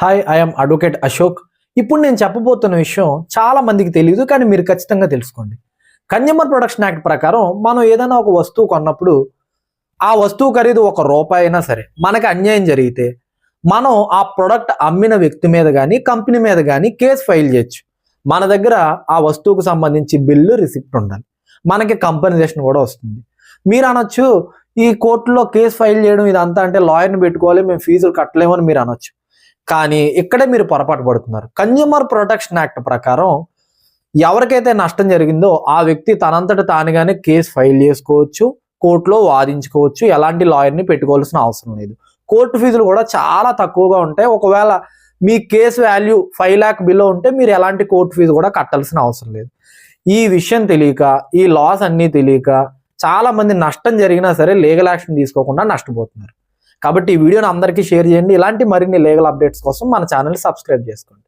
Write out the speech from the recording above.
Hi I'm advocate Ashok ఇప్పుడు నేను చెప్పబోతున్న విషయం చాలా మందికి తెలియదు కానీ మీరు ఖచ్చితంగా తెలుసుకోండి. కన్జ్యూమర్ ప్రొడక్షన్ యాక్ట్ ప్రకారం మనం ఏదైనా ఒక వస్తువు కొన్నప్పుడు ఆ వస్తువు ఖరీదు ఒక రూపాయి అయినా సరే మనకి అన్యాయం జరిగితే మనం ఆ ప్రొడక్ట్ అమ్మిన వ్యక్తి మీద కానీ కంపెనీ మీద కానీ కేసు ఫైల్ చేయొచ్చు. మన దగ్గర ఆ వస్తువుకు సంబంధించి బిల్లు రిసిప్ట్ ఉండాలి. మనకి కంపెనైజేషన్ కూడా వస్తుంది. మీరు అనొచ్చు ఈ కోర్టులో కేసు ఫైల్ చేయడం ఇదంతా అంటే లాయర్ని పెట్టుకోవాలి మేము ఫీజులు కట్టలేమని మీరు అనొచ్చు. కానీ ఇక్కడే మీరు పొరపాటు పడుతున్నారు. కన్జ్యూమర్ ప్రొటెక్షన్ యాక్ట్ ప్రకారం ఎవరికైతే నష్టం జరిగిందో ఆ వ్యక్తి తనంతట తానుగానే కేసు ఫైల్ చేసుకోవచ్చు కోర్టులో వాదించుకోవచ్చు ఎలాంటి లాయర్ని పెట్టుకోవాల్సిన అవసరం లేదు. కోర్టు ఫీజులు కూడా చాలా తక్కువగా ఉంటాయి. ఒకవేళ మీ case value five lakh below ఉంటే మీరు ఎలాంటి కోర్టు ఫీజు కూడా కట్టాల్సిన అవసరం లేదు. ఈ విషయం తెలియక ఈ లాస్ అన్నీ తెలియక చాలామంది నష్టం జరిగినా సరే లీగల్ యాక్షన్ తీసుకోకుండా నష్టపోతున్నారు. కాబట్టి ఈ వీడియోని అందరికీ షేర్ చేయండి. ఇలాంటి మరిన్ని లీగల్ అప్డేట్స్ కోసం మన ఛానల్ సబ్స్క్రైబ్ చేసుకోండి.